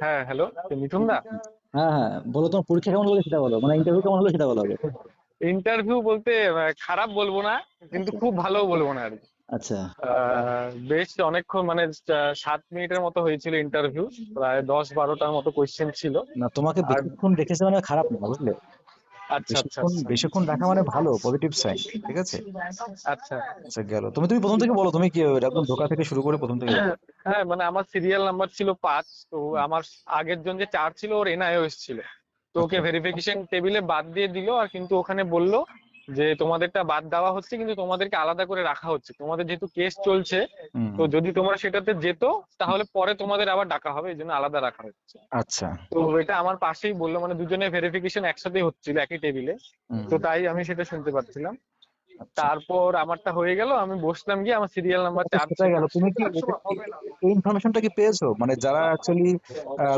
হ্যাঁ হ্যালো মিঠুন দা? হ্যাঁ হ্যাঁ বলো তোমার পরীক্ষা কেমন হলো সেটা বলো। মানে ইন্টারভিউ কেমন হলো সেটা বলো আগে। ইন্টারভিউ বলতে খারাপ বলব না কিন্তু খুব ভালো বলব না আর কি। আচ্ছা। বেশ অনেকক্ষণ মানে সাত মিনিটের মতো হয়েছিল ইন্টারভিউ প্রায় দশ বারোটার মতো কোয়েশ্চেন ছিল। না তোমাকে বেশিক্ষণ রেখেছে মানে খারাপ না বুঝলে? আচ্ছা আচ্ছা বেশিক্ষণ রাখা মানে ভালো পজিটিভ সাইন ঠিক আছে? আচ্ছা। আচ্ছা গেল। তুমি তুমি প্রথম থেকে বলো তুমি কি একদম ঢোকা থেকে শুরু করে প্রথম থেকে। হ্যাঁ মানে আমার সিরিয়াল নাম্বার ছিল পাঁচ তো আমার আগের জন যে চার ছিল ওর এনআইওএস ছিল। তো ওকে ভেরিফিকেশন টেবিলে বাদ দিয়ে দিল আর কিন্তু ওখানে বলল যে তোমাদেরটা বাদ দেওয়া হচ্ছে কিন্তু তোমাদেরকে আলাদা করে রাখা হচ্ছে। তোমাদের যেহেতু কেস চলছে তো যদি তোমরা সেটাতে যেত তাহলে পরে তোমাদের আবার ডাকা হবে এই জন্য আলাদা রাখা হচ্ছে। আচ্ছা। তো এটা আমার পাশেই বলল মানে দুজনের ভেরিফিকেশন একসাথে হচ্ছিল একই টেবিলে তো তাই আমি সেটা শুনতে পাচ্ছিলাম। আচ্ছা। তারপর আমারটা হয়ে গেল আমি বসলাম গিয়ে আমার সিরিয়াল নাম্বার চার সেটা গেল। তুমি কি এই ইনফরমেশনটা কি পেয়েছ? মানে যারা অ্যাকচুয়ালি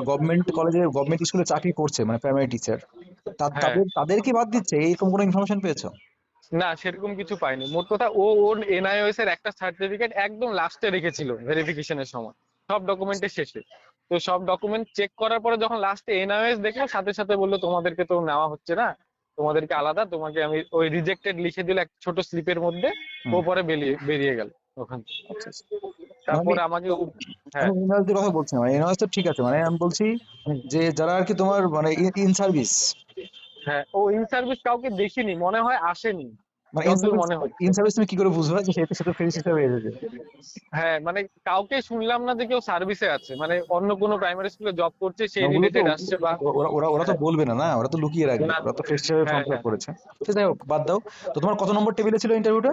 গভর্নমেন্ট কলেজে গভর্নমেন্ট স্কুলে চাকরি করছে মানে প্রাইমারি টিচার হ্যাঁ। তাদের তাদেরকে বাদ দিচ্ছে? এইরকম কোনো ইনফরমেশন পেয়েছ? না সেরকম কিছু পাইনি। মোট কথা ও ওর এনআইওএস এর একটা সার্টিফিকেট একদম লাস্টে রেখেছিল ভেরিফিকেশনের সময়। সব ডকুমেন্টের শেষে। তো সব ডকুমেন্ট চেক করার পরে যখন লাস্টে এনআইওএস দেখল সাথে সাথে বলল তোমাদেরকে তো নেওয়া হচ্ছে না। তোমাদেরকে আলাদা তোমাকে আমি ওই রিজেক্টেড লিখে দিল এক ছোট স্লিপের মধ্যে ও পরে বেরিয়ে বেরিয়ে গেল ওখান। আচ্ছা আচ্ছা। তারপরে আমাকে উ- হ্যাঁ। আমি কথা বলছি মানে মানে তো ঠিক আছে মানে আমি বলছি যে যারা আর কি তোমার মানে ইন সার্ভিস হ্যাঁ ও ইন সার্ভিস কাউকে দেখিনি মনে হয় আসেনি। মানে ইন সার্ভিস তুমি কি করে বুঝবে যে সেটা সেটা ফেরিস হিসেবে এসেছে হ্যাঁ মানে কাউকে শুনলাম না যে কেউ সার্ভিসে আছে। মানে অন্য কোনো প্রাইমারি স্কুলে জব করছে সেই রিলেটেড আসছে বা ওরা ওরা তো বলবে না না? ওরা তো লুকিয়ে রাখবে। ওরা তো ফ্রেশ হিসেবে ফর্ম ফিল। করেছে। তো যাই হোক বাদ দাও। তো তোমার কত নম্বর টেবিলে ছিল ইন্টারভিউটা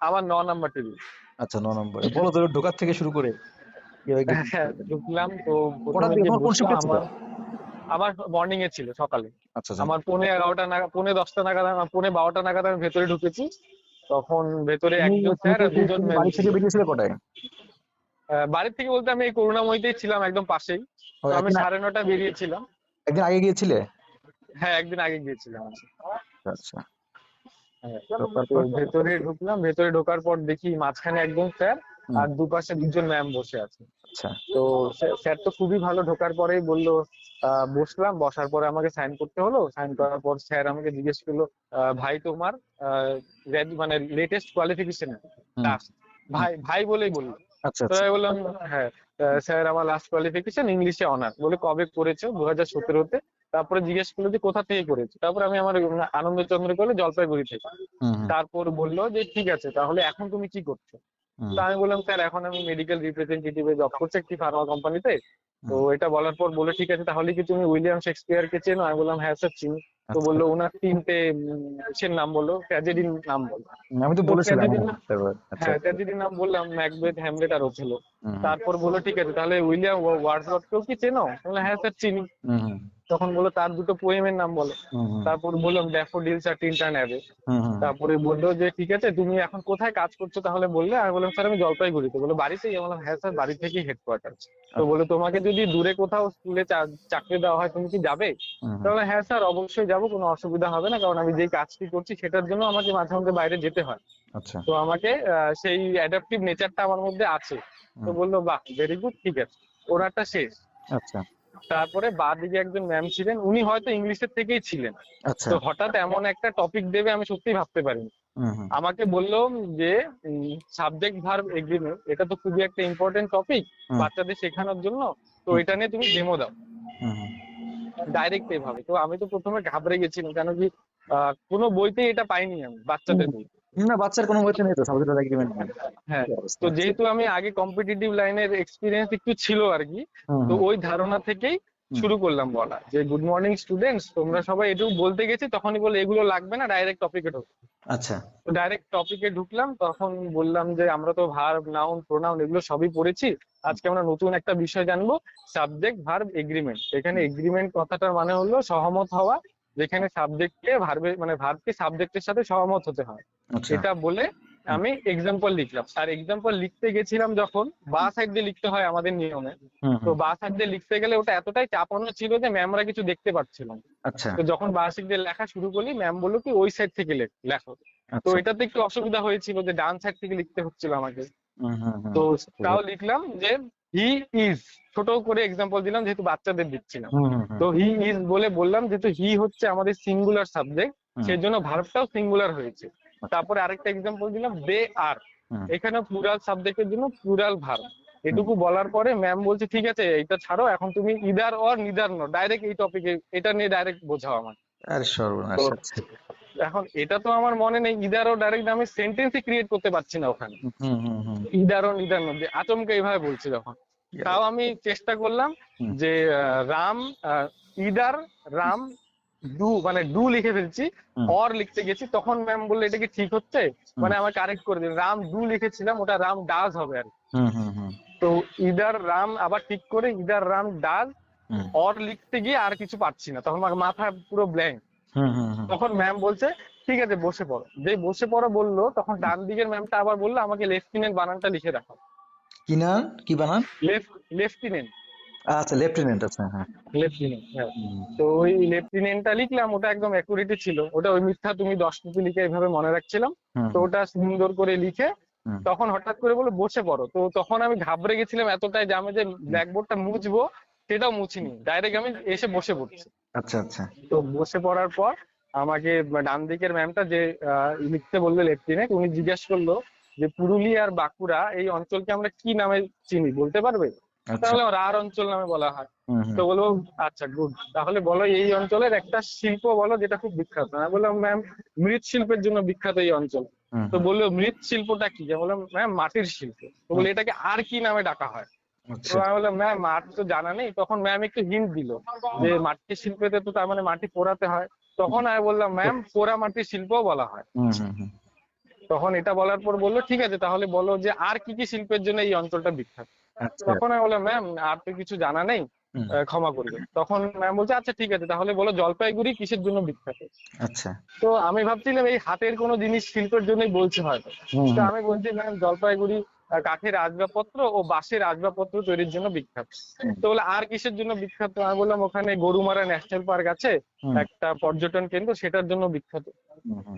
আমার ন নাম্বার টেবিল আচ্ছা ন নম্বর। বলো তো ঢোকার থেকে শুরু করে। হ্যাঁ ঢুকলাম তো কোন শিফটে ছিল? আমার মর্নিং এ ছিল সকালে। আচ্ছা আচ্ছা। আমার পৌনে এগারোটা নাগাদ পৌনে দশটা নাগাদ আমার পৌনে বারোটা নাগাদ আমি ভেতরে ঢুকেছি। তখন ভেতরে একজন স্যার আর দুজন বাড়ি থেকে বেরিয়েছিলে কটায় বাড়ির থেকে বলতে আমি এই করুণাময়ীতেই ছিলাম একদম পাশেই। আমি সাড়ে নটা বেরিয়েছিলাম। একদিন আগে গিয়েছিলে? হ্যাঁ একদিন আগে গিয়েছিলাম আচ্ছা। হ্যাঁ, ভেতরে ঢুকলাম ভেতরে ঢোকার পর দেখি মাঝখানে একজন স্যার আর দুপাশে দুজন ম্যাম বসে আছে। আচ্ছা। তো স্যার- তো খুবই ভালো ঢোকার পরেই বলল আহ, বসলাম। বসার পরে আমাকে সাইন করতে হলো। সাইন করার পর স্যার আমাকে জিজ্ঞেস করল আহ, ভাই তোমার মানে লেটেস্ট কোয়ালিফিকেশন। লাস্ট ভাই ভাই বলেই বলল। আচ্ছা আচ্ছা। আমি বললাম হ্যাঁ স্যার আমার লাস্ট কোয়ালিফিকেশন ইংলিশে অনার বলে কবে করেছ? দু হাজার সতেরোতে তারপরে জিজ্ঞেস করল যে কোথা থেকে করেছ? তারপরে আমি আমার আনন্দচন্দ্র করলে জলপাইগুড়ি থেকে। তারপর বলল যে ঠিক আছে তাহলে এখন তুমি কি করছ? তো আমি বললাম স্যার এখন আমি মেডিকেল রিপ্রেজেন্টেটিভে জব করছি একটি ফার্মা কোম্পানিতে তো এটা বলার পর বলে ঠিক আছে তাহলে কি তুমি উইলিয়াম শেক্সপিয়ার কে চেনো? আমি বললাম হ্যাঁ স্যার চিনি। তো আচ্ছা। বলল ওনার তিনটে সে নাম বলল ট্র্যাজেডির নাম বলল। আমি তো বলেছিলাম হ্যাঁ, আচ্ছা। হ্যাঁ ট্র্যাজেডির নাম বললাম ম্যাকবেথ হ্যামলেট আর ওথেলো তারপর বলল ঠিক আছে তাহলে উইলিয়াম ওয়ার্ডসওয়ার্থকেও কি চেনো? বললাম হ্যাঁ স্যার চিনি। তখন বলল তার দুটো পোয়েমের নাম বলো। তারপর বললাম ড্যাফোডিলস আর টিনটা নেবে। তারপরে বলল যে ঠিক আছে তুমি এখন কোথায় কাজ করছ তাহলে? বললে আমি বললাম স্যার আমি জলপাইগুড়িতে। বলল বাড়িতেই? আমি বললাম হ্যাঁ স্যার বাড়ি থেকেই হেডকোয়ার্টার তো বলল তোমাকে যদি দূরে কোথাও স্কুলে চাকরি দেওয়া হয় তুমি কি যাবে? তাহলে হ্যাঁ স্যার অবশ্যই যাব কোনো অসুবিধা হবে না কারণ আমি যেই কাজটি করছি সেটার জন্য আমাকে মাঝে মধ্যে বাইরে যেতে হয়। আচ্ছা। তো আমাকে আহ, সেই অ্যাডাপটিভ নেচারটা আমার মধ্যে আছে। তো। বলল বাহ ভেরি গুড ঠিক আছে। ওনারটা শেষ। আচ্ছা। তারপরে বা দিকে একজন ম্যাম ছিলেন উনি হয়তো ইংলিশের থেকেই ছিলেন। আচ্ছা। তো হঠাৎ এমন একটা টপিক দেবে আমি সত্যি ভাবতে পারিনি। আমাকে বলল যে সাবজেক্ট ভার্ব এগ্রিমেন্ট এটা তো খুবই একটা ইম্পর্টেন্ট টপিক বাচ্চাদের শেখানোর জন্য। তো এটা নিয়ে তুমি ডেমো দাও। ডাইরেক্ট এভাবে। তো আমি তো প্রথমে ঘাবড়ে গেছিলাম কেন কি আহ, কোনো বইতেই এটা পাইনি আমি বাচ্চাদের বই। না বাচ্চার কোনো বইতে নেই তো সাবজেক্ট এগ্রিমেন্ট হ্যাঁ তো যেহেতু আমি আগে কম্পিটিটিভ লাইনের এক্সপিরিয়েন্স একটু ছিল আর কি তো ওই ধারণা থেকেই শুরু করলাম বলা যে গুড মর্নিং স্টুডেন্টস তোমরা সবাই এটুকু বলতে গেছি তখনই বলে এগুলো লাগবে না ডাইরেক্ট টপিকে ঢোক। আচ্ছা। তো ডাইরেক্ট টপিকে ঢুকলাম তখন বললাম যে আমরা তো ভার্ব নাউন প্রোনাউন এগুলো সবই পড়েছি আজকে আমরা নতুন একটা বিষয় জানব সাবজেক্ট ভার্ব এগ্রিমেন্ট এখানে এগ্রিমেন্ট কথাটার মানে হলো সহমত হওয়া যেখানে সাবজেক্টকে ভার্বে মানে ভার্বকে সাবজেক্টের সাথে সহমত হতে হয়। আচ্ছা। এটা বলে আমি এক্সাম্পল লিখলাম। আর এক্সাম্পল লিখতে গেছিলাম যখন বা সাইড দিয়ে লিখতে হয় আমাদের নিয়মে। তো বা সাইড দিয়ে লিখতে গেলে ওটা এতটাই চাপানো ছিল যে ম্যামরা কিছু দেখতে পাচ্ছিল না। আচ্ছা। তো যখন বা সাইড দিয়ে লেখা শুরু করি ম্যাম বলল কি ওই সাইড থেকে লেখ- তো আচ্ছা। এটাতে একটু অসুবিধা হয়েছিল যে ডান সাইড থেকে লিখতে হচ্ছিল আমাকে। তো তাও লিখলাম যে হি ইজ ছোট করে এক্সাম্পল দিলাম যেহেতু বাচ্চাদের হুম হুম তো হি ইজ বলে বললাম যেহেতু হি হচ্ছে আমাদের সিঙ্গুলার সাবজেক্ট। সেই জন্য ভার্বটাও সিঙ্গুলার হয়েছে। তারপরে আরেকটা এক্সাম্পল দিলাম দে আর এখানে প্লুরাল সাবজেক্টের জন্য প্লুরাল ভার্ব এটুকু বলার পরে ম্যাম বলছে ঠিক আছে এটা ছাড়ো এখন তুমি either or neither nor direct এই টপিকে এটা নিয়ে ডাইরেক্ট বোঝাও আমার আরে সর্বনাশ। আচ্ছা। এখন এটা তো আমার মনে নেই ইদার ও ডাইরেক্ট আমি সেন্টেন্সই ক্রিয়েট করতে পারছি না ওখানে। হুম হুম হুম। ইদার ও নিদার নো যে আচমকা এইভাবে বলছে যখন। তাও আমি চেষ্টা করলাম যে রাম ইদার রাম ডু মানে ডু লিখে ফেলছি অর লিখতে গেছি। তখন ম্যাম বলল এটা কি ঠিক হচ্ছে? মানে আমার কারেক্ট করে দিন রাম ডু লিখেছিলাম ওটা রাম ডাজ হবে আর তো ইদার রাম আবার ঠিক করে ইদার রাম ডাজ অর লিখতে গিয়ে আর কিছু পাচ্ছি না। তখন আমার মাথা পুরো ব্ল্যাঙ্ক তখন ম্যাম বলছে ঠিক আছে বসে পড়ো। যে বসে পড়ো বলল তখন ডান দিকের ম্যামটা আবার বলল আমাকে লেফটিনেন্ট বানানটা লিখে রাখো কি নাম? কি বানান? লেফট লেফটিনেন্ট আচ্ছা লেফটেন্যান্ট আচ্ছা হ্যাঁ। লেফটিনেন্ট হ্যাঁ। তো ওই লেফটিনেন্টটা লিখলাম ওটা একদম অ্যাকুরেটই ছিল। ওটা ওই মিথ্যা তুমি দশ প্রতি লিখে এইভাবে মনে রাখছিলাম। তো ওটা সুন্দর করে লিখে তখন হঠাৎ করে বলে বসে পড়ো। তো তখন আমি ঘাবড়ে গেছিলাম এতটাই যে আমি যে ব্ল্যাকবোর্ডটা মুছবো সেটাও মুছিনি। ডাইরেক্ট আমি এসে বসে পড়ছি। আচ্ছা আচ্ছা। তো বসে পড়ার পর আমাকে ডান দিকের ম্যামটা যে লিখতে বলল লেফটিনেন্ট উনি জিজ্ঞেস করল যে পুরুলিয়া আর বাঁকুড়া এই অঞ্চলকে আমরা কি নামে চিনি বলতে পারবে? আচ্ছা। তাহলে রার অঞ্চল নামে বলা হয়। তো বলব আচ্ছা গুড তাহলে বলো এই অঞ্চলের একটা শিল্প বলো যেটা খুব বিখ্যাত। আমি বললাম ম্যাম মৃৎ শিল্পের জন্য বিখ্যাত এই অঞ্চল। তো বলল মৃৎ শিল্পটা কি? বললাম ম্যাম মাটির শিল্প। তো বলে এটাকে আর কি নামে ডাকা হয়? তো আচ্ছা আমি বললাম ম্যাম মাঠ তো জানা নেই। তখন ম্যাম একটু হিন্ট দিল যে মাটির শিল্পেতে তো তার মানে মাটি পোড়াতে হয়। তখন আমি বললাম ম্যাম পোড়া মাটির শিল্পও বলা হয়। তখন এটা বলার পর বলল ঠিক আছে তাহলে বলো যে আর কি কি শিল্পের জন্য এই অঞ্চলটা বিখ্যাত? আচ্ছা। তখন আমি বললাম ম্যাম আর তো কিছু জানা নেই ক্ষমা করবে তখন ম্যাম বলছে আচ্ছা ঠিক আছে তাহলে বলো জলপাইগুড়ি কিসের জন্য বিখ্যাত? আচ্ছা। তো আমি ভাবছিলাম এই হাতের কোনো জিনিস শিল্পের জন্যই বলছে হয়তো তো আমি বলছি ম্যাম জলপাইগুড়ি কাঠের আসবাবপত্র ও বাঁশের আসবাবপত্র তৈরির জন্য বিখ্যাত। তো বলে আর কিসের জন্য বিখ্যাত? আমি বললাম ওখানে গরুমারা ন্যাশনাল পার্ক আছে একটা পর্যটন কেন্দ্র সেটার জন্য বিখ্যাত।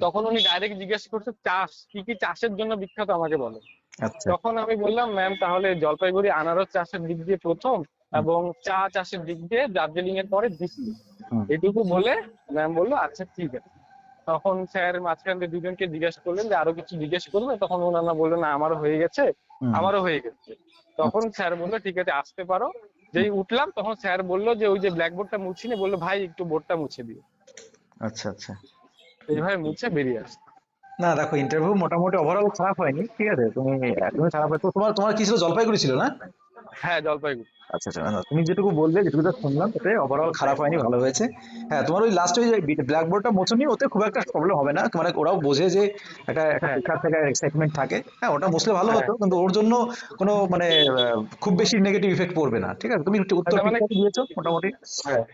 তখন উনি ডাইরেক্ট জিজ্ঞেস করছে চাষ কি কি চাষের জন্য বিখ্যাত আমাকে বলো। আচ্ছা। তখন আমি বললাম ম্যাম তাহলে জলপাইগুড়ি আনারস চাষের দিক দিয়ে প্রথম এবং চা চাষের দিক দিয়ে দার্জিলিং এর পরে দ্বিতীয়। এটুকু বলে ম্যাম বলল আচ্ছা ঠিক আছে। তখন স্যার মাঝখান দিয়ে দুজনকে জিজ্ঞেস করলেন যে আরও কিছু জিজ্ঞেস করবে? তখন ওনারা বললেন না আমারও হয়ে গেছে আমারও হয়ে গেছে। তখন স্যার বলল ঠিক আছে আসতে পারো। যেই উঠলাম তখন স্যার বলল যে ওই যে ব্ল্যাকবোর্ডটা মুছি মুছিনি বলল ভাই একটু বোর্ডটা মুছে দিও। আচ্ছা আচ্ছা। এইভাবে মুছে বেরিয়ে আসে না দেখো ইন্টারভিউ মোটামুটি ওভারঅল খারাপ হয়নি ঠিক আছে? তুমি একদমই খারাপ হয় তোমার তোমার কি ছিল? জলপাইগুড়ি ছিল না? হ্যাঁ জলপাইগুড়ি। আচ্ছা আচ্ছা। তুমি যেটুকু বললে যেটুকু যা শুনলাম তাতে ওভারঅল খারাপ হয়নি ভালো হয়েছে। হ্যাঁ তোমার ওই লাস্টে ওই ব্ল্যাকবোর্ডটা মোছনি ওতে খুব একটা প্রবলেম হবে না। মানে ওরাও বোঝে যে একটা একটা হ্যাঁ। শিক্ষার থেকে এক্সাইটমেন্ট থাকে। হ্যাঁ ওটা মুছলে ভালো হ্যাঁ। হতো কিন্তু ওর জন্য কোনো মানে খুব বেশি নেগেটিভ ইফেক্ট পড়বে না ঠিক আছে? তুমি একটু উত্তর আচ্ছা, মানে- দিয়েছ মোটামুটি? হ্যাঁ।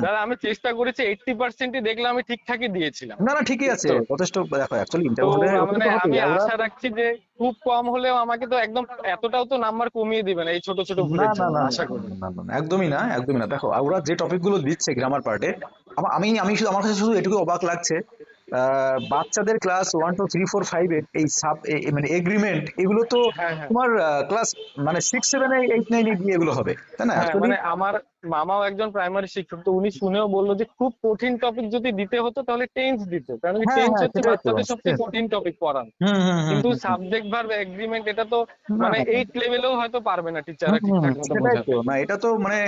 দাদা আমি চেষ্টা করেছি এইটটি পার্সেন্টই দেখলাম আমি ঠিকঠাকই দিয়েছিলাম। না না ঠিকই আছে যথেষ্ট দেখো অ্যাকচুয়ালি ইন্টারভিউ হলে মানে আমি আশা রাখছি যে খুব কম হলেও আমাকে তো একদম এতটাও তো নাম্বার কমিয়ে দিবেন এই ছোট ছোট ভুলের জন্য। না একদমই না একদমই না। দেখো, ওরা যে টপিকগুলো দিচ্ছে গ্রামার পার্টে আমি আমি শুধু, আমার কাছে শুধু এটুকু অবাক লাগছে বাচ্চাদের class one two three four five এর এই সাব মানে এগ্রিমেন্ট এগুলো তো হ্যাঁ হ্যাঁ। তোমার ক্লাস মানে সিক্স সেভেন এইট নাইন গিয়ে এগুলো হবে তাই না? হ্যাঁ মানে আমার মামাও একজন প্রাইমারি শিক্ষক তো উনি শুনেও বলল যে খুব কঠিন টপিক যদি দিতে হতো তাহলে টেন্স দিত কারণ টেন্স হচ্ছে বাচ্চাদের সবচেয়ে কঠিন টপিক পড়ান কিন্তু। সাবজেক্ট ভার্ব এগ্রিমেন্ট এটা তো মানে। এইট লেভেলেও হয়তো পারবে না টিচাররা ঠিকঠাক মতো না এটা তো মানে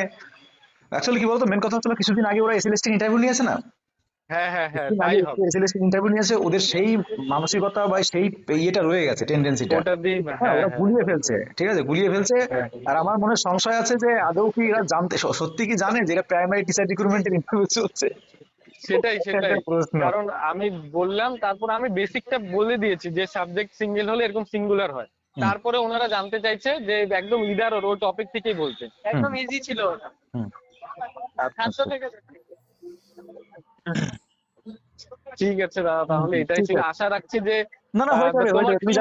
অ্যাকচুয়ালি কি বলতো মেন কথা হচ্ছে কিছুদিন আগে ওরা এসএলএসটি ইন্টারভিউ নিয়েছে না? হ্যাঁ হ্যাঁ হ্যাঁ তাই হবে। ইন্টারভিউ নিয়েছে ওদের সেই মানসিকতা বা সেই ইয়েটা রয়ে গেছে টেন্ডেন্সিটা ওটা দিয়ে হ্যাঁ হ্যাঁ ওরা হ্যাঁ। গুলিয়ে ফেলছে ঠিক আছে? গুলিয়ে ফেলছে। হ্যাঁ। আর আমার মনে সংশয় আছে যে আদৌ কি এরা জানতে সত্যি কি জানে যে এটা প্রাইমারি টিচার রিক্রুটমেন্টের ইন্টারভিউ চলছে? সেটাই সেটাই। কারণ আমি বললাম তারপর আমি বেসিকটা বলে দিয়েছি যে সাবজেক্ট সিঙ্গেল হলে এরকম সিঙ্গুলার হয়। তারপরে ওনারা জানতে চাইছে যে একদম ইদার ওর টপিক থেকেই বলছে। একদম ইজি ছিল ওটা। ঠিক আছে দাদা তাহলে এটাই ছিল। আশা রাখছি যে না না হয়ে যাবে তুমি